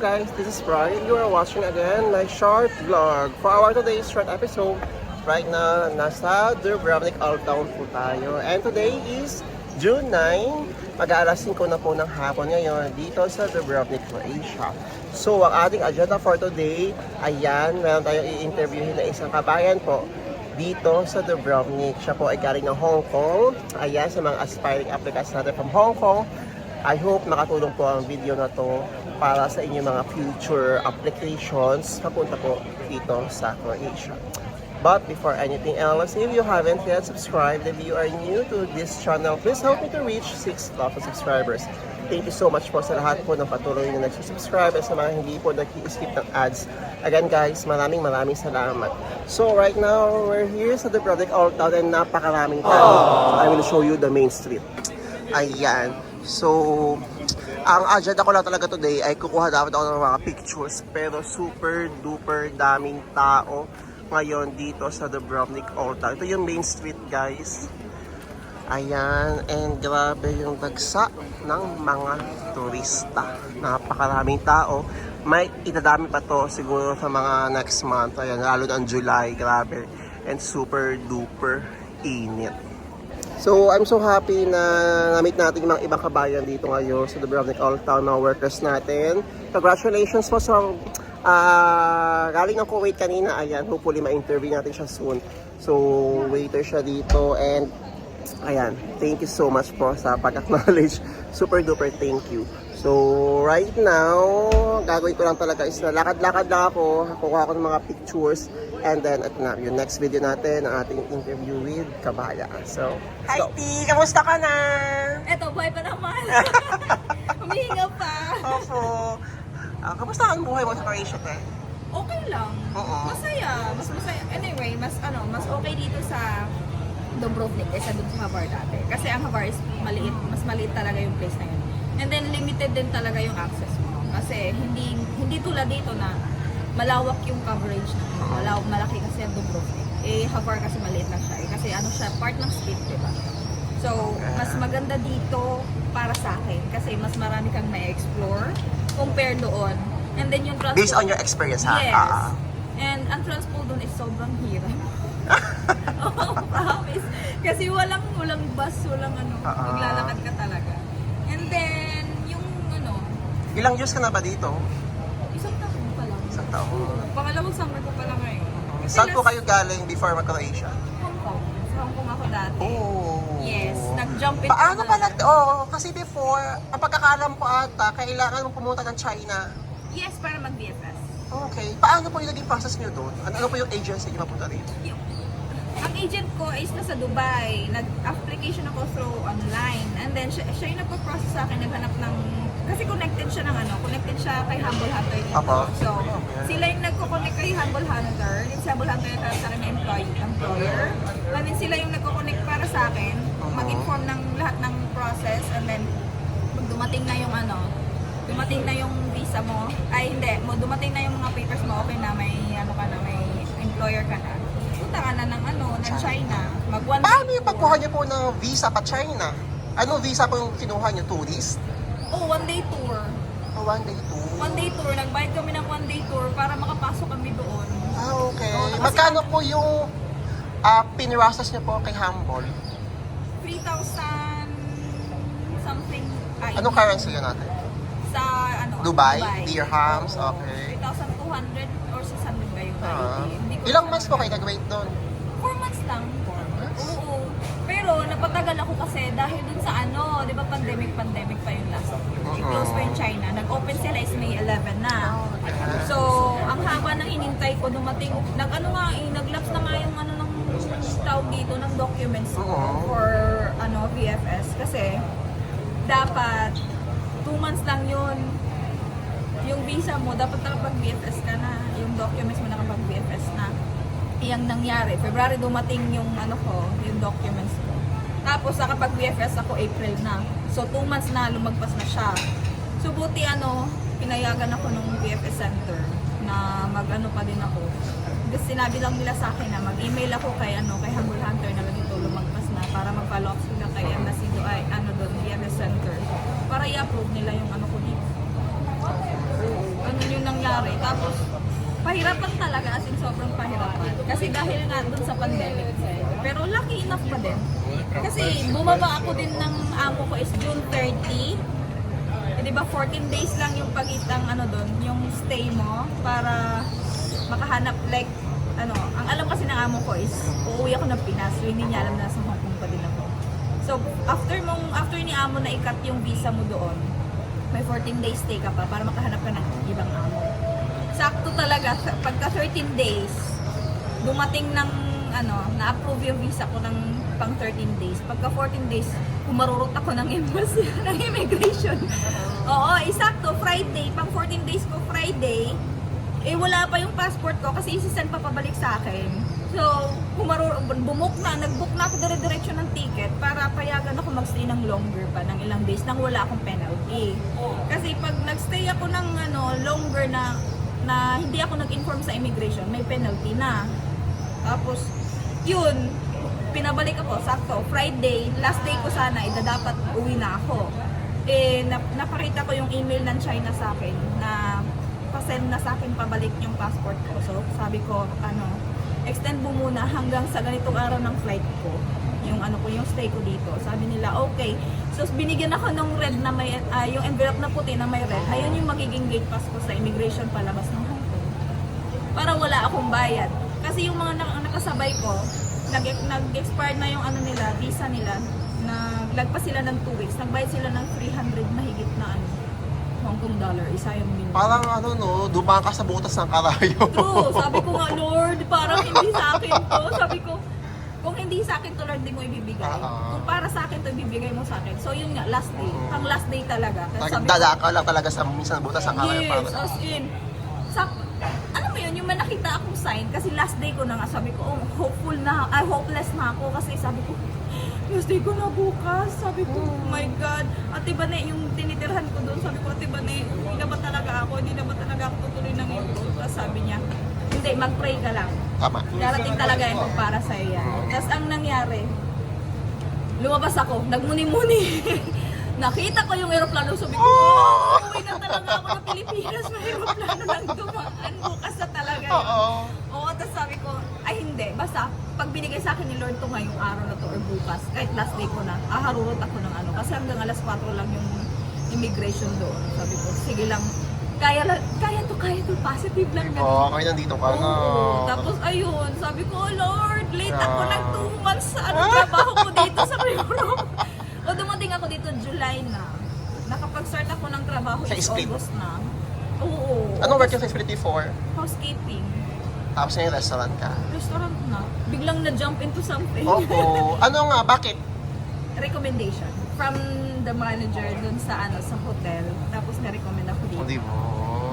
Guys, this is Brian. You are watching again my short vlog for our today's short episode. Right now, nasa Dubrovnik Old Town po tayo. And today is June 9. Mag-aalas 5 na po ng hapon ngayon dito sa Dubrovnik, Croatia. So, ang ating agenda for today, ayan, meron tayong i-interviewin na isang kabayan po dito sa Dubrovnik. Siya po ay galing ng Hong Kong. Ayan, sa mga aspiring applicants natin from Hong Kong. I hope makatulong po ang video na to para sa inyong mga future applications papunta po dito sa Croatia. But before anything else, if you haven't yet subscribed, if you are new to this channel, please help me to reach 6,000 subscribers. Thank you so much po sa lahat po ng patuloy na nagsusubscribe at sa mga hindi po nag-skip ng ads. Again guys, maraming maraming salamat. So right now, we're here sa The Product Old Town and napakaraming tao. So, I will show you the main street. Ayan. So, ang agenda ko lang talaga today ay kukuha dapat ako ng mga pictures pero super duper daming tao ngayon dito sa Dubrovnik Town. Ito yung main street guys. Ayan, and grabe yung dagsa ng mga turista. Napakaraming tao. May itadami pa to siguro sa mga next month. Ayan, lalo ang July, grabe. And super duper init. So, I'm so happy na na-meet natin yung mga ibang kabayan dito ngayon sa Dubrovnik Old Town, mga workers natin. Congratulations po sa ah galing ng Kuwait kanina. Ayan, hopefully ma-interview natin siya soon. So, waiter siya dito and ayan, thank you so much po sa pag-acknowledge. Super duper thank you. So, right now, gagawin ko lang talaga is na lakad-lakad lang ako, kukuha ko ng mga pictures, and then, ito na, yung next video natin, ang ating interview with Kabaya. So, Hi, T! Kamusta ka na? Eto, buhay pa naman. Humihinga pa. Opo. Ah, kamusta ang buhay mo sa Croatia, te? Okay lang. Oo. Masaya. Mas masaya. Anyway, mas ano, mas okay Dubrovnik kaysa dun sa Havar dati. Kasi ang Havar is maliit, mas maliit talaga yung place na yun. And then limited din talaga yung access mo. Kasi hindi hindi tulad dito na malawak yung coverage na malawak malaki kasi ang Dubrovnik. Eh Havar kasi maliit lang siya. Eh, kasi ano siya, part ng state, di ba? So, mas maganda dito para sa akin kasi mas marami kang ma-explore compare doon. And then yung transport... Based on your experience, ha? Yes. Ah. And ang transport doon is sobrang hirap. oh, promise. Kasi walang walang bus, walang ano, Ah. maglalakad ka talaga. And then, yung ano, Ilang years ka na ba dito? isang taon pa lang. Isang taon. Pangalawang summer ko pa lang ngayon. Kasi Saan po last- kayo galing before mag-Croatia? Hong Kong. Sa Hong Kong ako dati. Oh. Yes, nag-jump in. Paano pala? Oo, kasi before, ang pagkakalam ko ata, kailangan mong pumunta ng China. Yes, para mag-BFS. Okay. Paano po yung naging process niyo doon? Ano, ano po yung agency niyo mapunta rito? Yung- ang agent ko is nasa Dubai. Nag-application ako through online. And then, siya, siya yung nagpo-process sa akin, naghanap ng... Kasi connected siya ng ano, connected siya kay Humble Hunter dito. Apo. So, sila yung nagko-connect kay Humble Hunter. Si Humble Hunter yung sa akin employee, employer. And then sila yung nagko-connect para sa akin, mag-inform ng lahat ng process. And then, pag dumating na yung ano, dumating na yung visa mo, ay hindi, mo dumating na yung mga papers mo, okay na, may ano ka na, may employer ka na. Punta ka na ng ano, ng China. Mag one Paano yung pagkuha niyo po ng visa pa China? Ano visa po yung kinuha niyo? Tourist? Oh, one day tour. O one day tour? One day tour, nagbayad kami ng one day tour para makapasok kami doon. Ah, okay. Oo, kasi- Magkano po yung uh, pinirasas niyo po kay Humble? 3,000 something. Ay, Anong currency yun natin? Sa ano? Dubai? Dirhams? Okay. 3,200 or 600 ba yung Ah. Ko Ilang months po kayo nag-wait doon? 4 months lang. Four months? Oo. Pero napatagal ako kasi dahil dun sa ano, di ba pandemic, pandemic pa yung last. I-close pa yung China. Nag-open sila is May 11 na. So, ang haba ng inintay ko dumating, nag ano nga, eh, nag-lapse na nga yung ano ng tawag dito ng documents ko for ano VFS kasi dapat 2 months lang yun yung visa mo, dapat nakapag VFS ka na, yung documents mo na. Iyang nangyari. February dumating yung ano ko, yung documents ko. Tapos nakapag VFS ako April na. So 2 months na lumagpas na siya. So buti ano, pinayagan ako ng VFS center na mag-ano pa din ako. Kasi sinabi lang nila sa akin na mag-email ako kay ano kay Humble Hunter na ganito lumagpas na para mag-follow up sila kay embassy do ay ano doon VFS center para i-approve nila yung ano ko dito. nangyari. Tapos, pahirapan talaga, as in sobrang pahirapan. Kasi dahil nga dun sa pandemic. Pero lucky enough pa din. Kasi bumaba ako din ng amo ko is June 30. Eh, di ba 14 days lang yung pagitang ano doon, yung stay mo para makahanap like ano, ang alam kasi ng amo ko is uuwi ako ng Pinas, so hindi niya alam na sa Hong Kong pa din ako. So after mong after ni amo na ikat yung visa mo doon, may 14 days stay ka pa para makahanap ka ng ibang amo. Sakto talaga pagka 13 days, dumating ng ano, na-approve yung visa ko ng pang 13 days. Pagka 14 days, humarurot ako ng embassy, ng immigration. Oo, isakto, Friday, pang 14 days ko Friday, eh wala pa yung passport ko kasi isisend pa pabalik sa akin. So, humarur bumuk na, nag-book na ako dire-diretso ng ticket para payagan ako magstay ng longer pa, ng ilang days, nang wala akong penalty. Kasi pag nagstay ako ng ano, longer na na hindi ako nag-inform sa immigration, may penalty na. Tapos, yun, pinabalik ako, sakto, Friday, last day ko sana, ida dapat uwi na ako. Eh, nap- napakita ko yung email ng China sa akin na pasend na sa akin pabalik yung passport ko. So, sabi ko, ano, extend mo muna hanggang sa ganitong araw ng flight ko. Yung ano ko, yung stay ko dito. Sabi nila, okay. So, binigyan ako ng red na may, ah, yung envelope na puti na may red. Ayun yung magiging gate pass ko sa immigration palabas ng Hong Kong para wala akong bayad. Kasi yung mga nak- nakasabay ko, nag- nag-expired na yung ano nila, visa nila, na lagpas sila ng 2 weeks. Nagbayad sila ng 300 mahigit na ano, Hong Kong dollar. Isa yung bin. Parang ano no, dumaan ka sa butas ng karayo. True. Sabi ko nga, Lord, parang hindi sa akin to. Sabi ko, kung hindi sa akin to, Lord, di mo ibibigay. Ah. Kung para sa akin to, ibibigay mo sa akin. So yun nga, last day. Pang last day talaga. Tapos sabi ko, lang talaga sa minsan butas ng karayo. Yes, parang- as in. Sa, ano mo yun, yung may nakita akong sign, kasi last day ko na nga, sabi ko, oh, hopeful na, ay, hopeless na ako, kasi sabi ko, last day ko na bukas, sabi ko, oh my God, ate ba na yung tinitirhan ko doon, sabi ko, ate ba na, hindi na ba talaga ako, hindi na ba talaga ako tutuloy ng ito, tapos sabi niya, hindi, mag-pray ka lang. Tama. Darating talaga yung para sa yan. Tapos ang nangyari, lumabas ako, nagmuni-muni. Nakita ko yung aeroplano, sabi ko, oh, uwi na talaga ako ng Pilipinas, may aeroplano lang dumaan. Bukas na talaga yun. Oo. Oo, tapos sabi ko, ay hindi, basta pag binigay sa akin ni Lord to ngayong araw na to or bukas, kahit last day ko na, aharurot ako ng ano. Kasi hanggang alas 4 lang yung immigration doon. Sabi ko, sige lang, kaya, lang- kaya to, kaya to, positive lang na. Oo, kayo nandito ka na. Oo. Tapos ayun, sabi ko, oh Lord, late ako Yeah. ng 2 months sa ano, trabaho ko dito sa Europe. o dumating ako dito July na. Nakapag-start ako ng trabaho Sa is Split? August na. Oo. Anong work yung sa Spirit before? Housekeeping. Tapos ngayon restaurant ka. Restaurant na. Biglang na-jump into something. Oo. ano nga, bakit? Recommendation from the manager dun sa ano sa hotel. Tapos na-recommend ako dito. Hindi mo.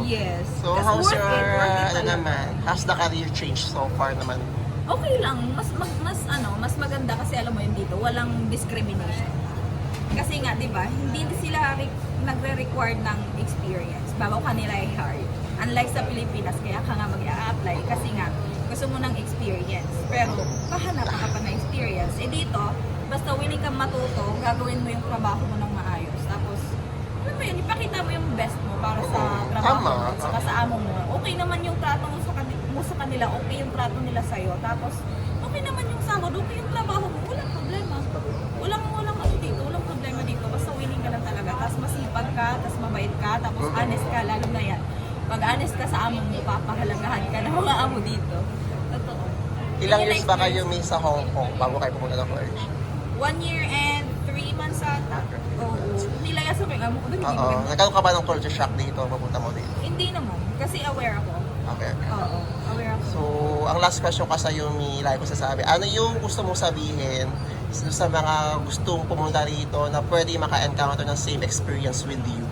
Yes. So, Kasi how's worth your, it, worth it ano talaga. naman, how's the career change so far naman? okay lang. Mas, mas, mas, ano, mas maganda kasi alam mo yun dito, walang discrimination. Kasi nga, di ba, hindi sila re- nagre-require ng experience bago kanila i-hire. Unlike sa Pilipinas, kaya ka nga mag-a-apply kasi nga, gusto mo ng experience. Pero, kahanap ka pa ng experience. Eh dito, basta willing kang matuto, gagawin mo yung trabaho mo ng maayos. Tapos, alam mo yun, ipakita mo yung best mo para sa trabaho Tama. mo saka sa amo mo. Okay naman yung trato mo sa, kanila, mo sa kanila, okay yung trato nila sa'yo. Tapos, okay naman yung sahod, okay yung trabaho mo, walang problema. Walang, walang ano dito, walang problema dito. Basta willing ka lang talaga. Tapos masipag ka, tapos mabait ka, tapos honest ka, lalo na yan. Pag honest ka sa amo mo, papahalagahan ka ng mga amo dito. Totoo. Ilang years ba kayo may sa Hong Kong bago kayo pumunta ng college? One year and three months ata. Oo. Nilayas ako yung amo ko. Doon hindi Oo. maganda. Nagkaroon ka ba ng culture shock dito, papunta mo dito? Hindi naman. Kasi aware ako. Okay. Oo. Aware ako. So, ang last question ka sa Yumi, like ko sasabi, ano yung gusto mong sabihin sa mga gustong pumunta rito na pwede maka-encounter ng same experience with you?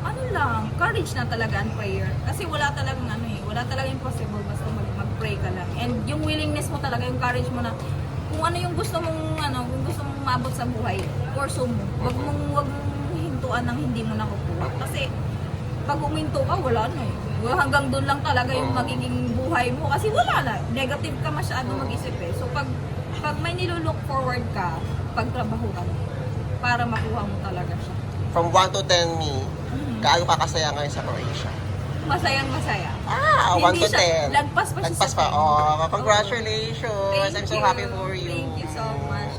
ano lang, courage na talaga and prayer. Kasi wala talagang ano eh, wala talagang impossible basta mag, mag-pray ka lang. And yung willingness mo talaga, yung courage mo na kung ano yung gusto mong ano, kung gusto mong maabot sa buhay, pursue mo. Wag mong wag mong hintuan ng hindi mo nakukuha. Kasi pag uminto ka, wala na eh. Well, hanggang doon lang talaga yung magiging buhay mo. Kasi wala na. Negative ka masyado mag-isip eh. So pag, pag may nilulook forward ka, pagtrabaho ka para makuha mo talaga siya. From 1 to 10 me, Mhm. gaano ka kasaya ngayon sa Croatia? masayang masaya. Ah, 1 Hindi to siya- 10. lagpas pa siya Lagpas sa pa. 10. Oh, congratulations. Thank I'm so you. happy for you.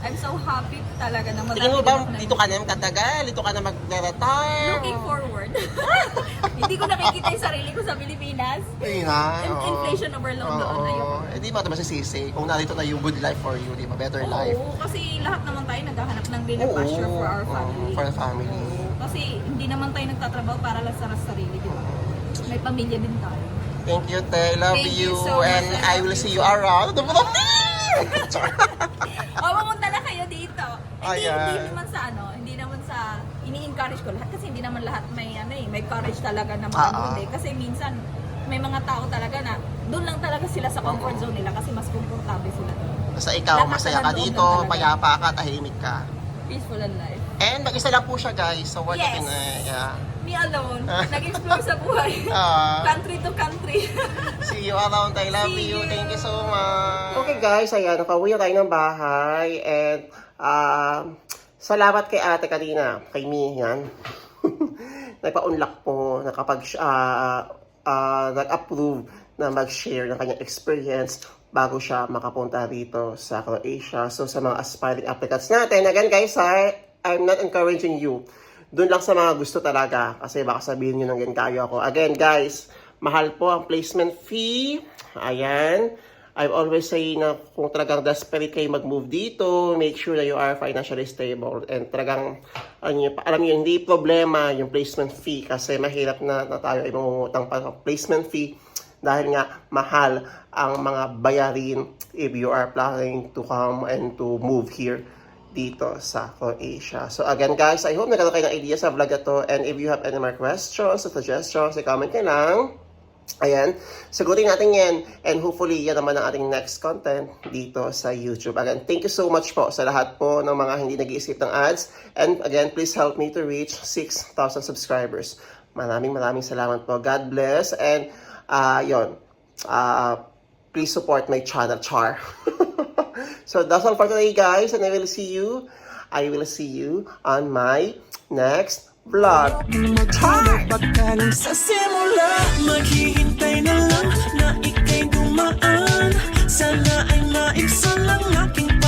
I'm so happy talaga na madami Tingin mo ba dito ka na katagal? Dito ka na mag-retire? Looking forward. Hindi ko nakikita yung sarili ko sa Pilipinas. Ayun na. In- oo. inflation overload doon, Oo. ayoko. Eh, di ba ito masisisi? Kung narito na yung good life for you, di ba? Better life. Oo, kasi lahat naman tayo naghahanap ng greener Oo, pasture for our oo, family. for the family. Oo, kasi hindi naman tayo nagtatrabaho para lang sa sarili, di ba? May pamilya din tayo. Thank you, Te. Love Thank you. you so much. and I I love will you see you around. o, pumunta na kayo dito. Hindi, Ayan. hindi naman sa ano, hindi naman sa ini-encourage ko lahat kasi hindi naman lahat may ano eh, may courage talaga na Ah, ah. Kasi minsan may mga tao talaga na doon lang talaga sila sa comfort zone nila kasi mas komportable sila doon. Basta ikaw, Lahat masaya ka dito, payapa ka, tahimik ka. Peaceful and life. And mag-isa lang po siya, guys. So, what Yes. yes. na, yeah. Me alone, nag-explore sa buhay. Ah. country to country. You around. I love you. you. Thank you so much. Okay guys, ayan, nakauwi na tayo ng bahay. And, ah, salamat kay ate kanina, kay Mi, yan. Nagpa-unlock po, nakapag, ah, ah, nag-approve na mag-share ng kanyang experience bago siya makapunta dito sa Croatia. So, sa mga aspiring applicants natin, again guys, ha, I'm not encouraging you. Doon lang sa mga gusto talaga. Kasi baka sabihin nyo nang gan kayo ako. Again, guys, mahal po ang placement fee. Ayan. I'm always saying na kung talagang desperate kayo mag-move dito, make sure that you are financially stable. And talagang, alam niyo, alam niyo, hindi problema yung placement fee kasi mahirap na, na tayo ay mangungutang pa placement fee dahil nga mahal ang mga bayarin if you are planning to come and to move here dito sa Croatia. So again guys, I hope nagkaroon kayo ng idea sa vlog na to and if you have any more questions or suggestions, i-comment nyo lang. Ayan, sagutin natin yan and hopefully yan naman ang ating next content dito sa YouTube. Again, thank you so much po sa lahat po ng mga hindi nag-iisip ng ads and again, please help me to reach 6,000 subscribers. Maraming maraming salamat po. God bless and uh, yon, uh, please support my channel, Char. so that's all for today, guys, and I will see you. I will see you on my next vlog. Lang sa simula Maghihintay na lang na ika'y dumaan Sana ay maibsan lang aking